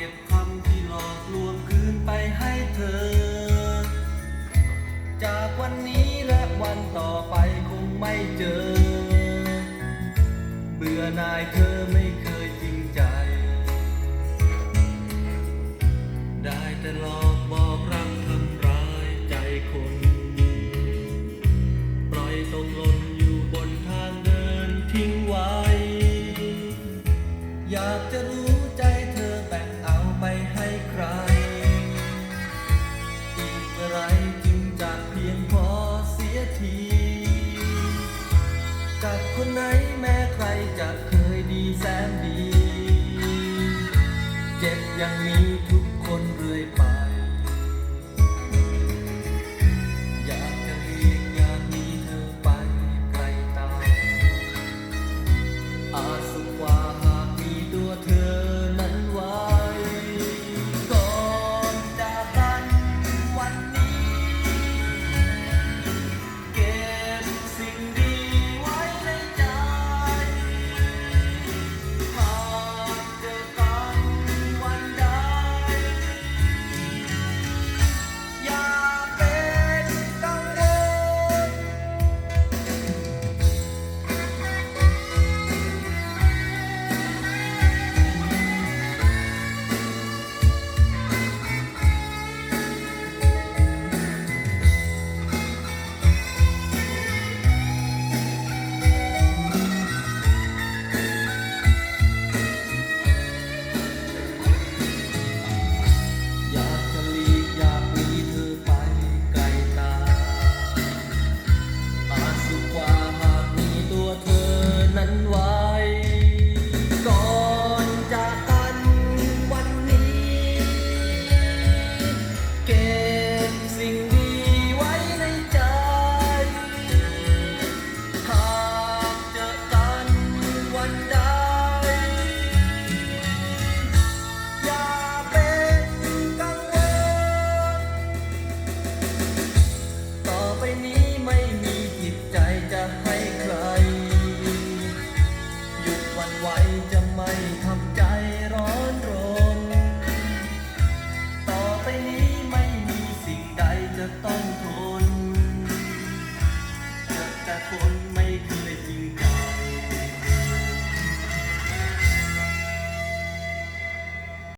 เก็บคำที่หลอกลวงคืนไปให้เธอ จากวันนี้และวันต่อไปคงไม่เจอ เบื่อนายเธอไม่เคยจริงใจ ได้แต่หลอกบอกรักทำร้ายใจคน ปล่อยตกหล่นอยู่บนทางเดินทิ้งไว้ อยากจะรู้ กับคนไหนแม้ใครจะเคยดีแสนดี นี้ไม่มีจิตใจจะให้ใคร หยุดวันไหวจะไม่ทำ